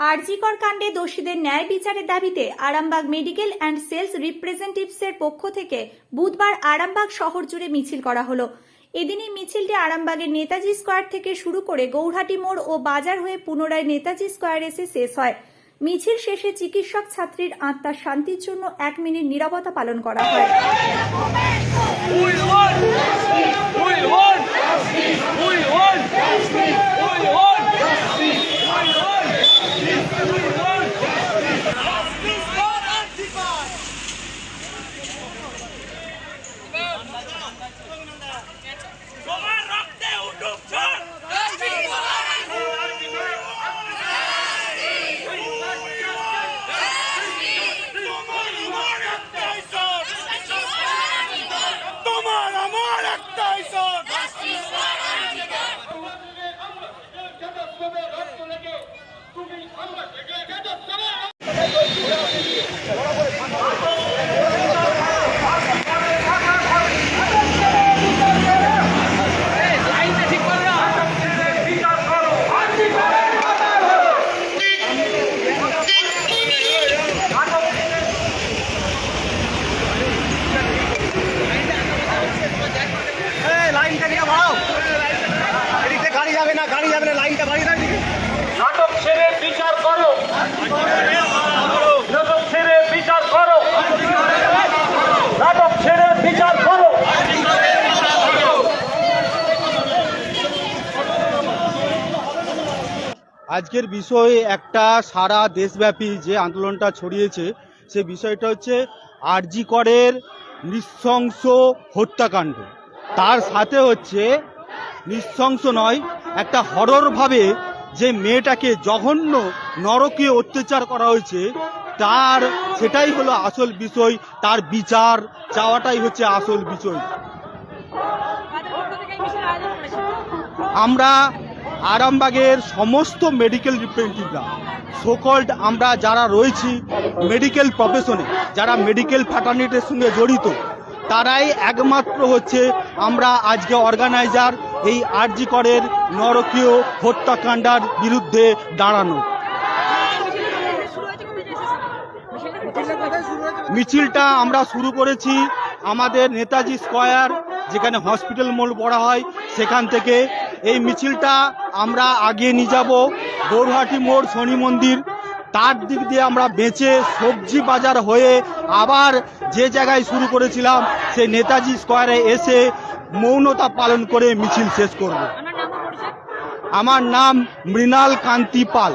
আরজিকর কাণ্ডে দোষীদের ন্যায় বিচারের দাবিতে আরামবাগ মেডিকেল অ্যান্ড সেলস রিপ্রেজেন্টেটিভসের পক্ষ থেকে বুধবার আরামবাগ শহর জুড়ে মিছিল করা হলো এদিনই মিছিলটি আরামবাগের নেতাজি স্কোয়ার থেকে শুরু করে গৌহাটি মোড় ও বাজার হয়ে পুনরায় নেতাজি স্কোয়ার এসে শেষ হয় মিছিল শেষে চিকিৎসক ছাত্রীর আত্মার শান্তির জন্য এক মিনিট নীরবতা পালন করা হয় We. We. We আমার একটাই সব যাবে না গাড়ি যাবে না লাইনটা বাড়িয়ে এদিকে। নাটক ছেড়ে বিচার করো। নাটক ছেড়ে বিচার করো। নাটক ছেড়ে বিচার করো। আজকের বিষয়ে একটা সারা দেশব্যাপী যে আন্দোলনটা ছড়িয়েছে সে বিষয়টা হচ্ছে আরজি করের নৃশংস হত্যাকাণ্ড। তার সাথে হচ্ছে নৃশংস নয়, একটা হররভাবে যে মেয়েটাকে জঘন্য, নরকীয় অত্যাচার করা হয়েছে, তার সেটাই হলো আসল বিষয়, তার বিচার চাওয়াটাই হচ্ছে আসল বিষয়। আমরা আরামবাগের সমস্ত মেডিকেল রিপ্রেজেন্টেটিভরা সোকল্ড আমরা যারা রয়েছি মেডিকেল প্রফেশনে যারা মেডিকেল ফ্যাটার্নিটির সঙ্গে জড়িত, তারাই একমাত্র হচ্ছে আমরা আজকে অর্গানাইজার এই আরজি করের নরকীয় হত্যাকাণ্ডার বিরুদ্ধে দাঁড়ানো। মিছিলটা আমরা শুরু করেছি আমাদের নেতাজি স্কয়ার, যেখানে হসপিটাল মোড় পড়া হয়, সেখান থেকে। এই মিছিলটা আমরা আগিয়ে নিয়ে যাব গৌরহাটি মোড়, শনি মন্দির। তার দিক দিয়ে আমরা বেঁচে সবজি বাজার হয়ে আবার যে জায়গায় শুরু করেছিলাম, সেই নেতাজি স্কয়ারে এসে মৌনতা পালন করে মিছিল শেষ করব। আমার নাম মৃণাল কান্তি পাল।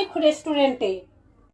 মৈখ রেস্টুরেন্টে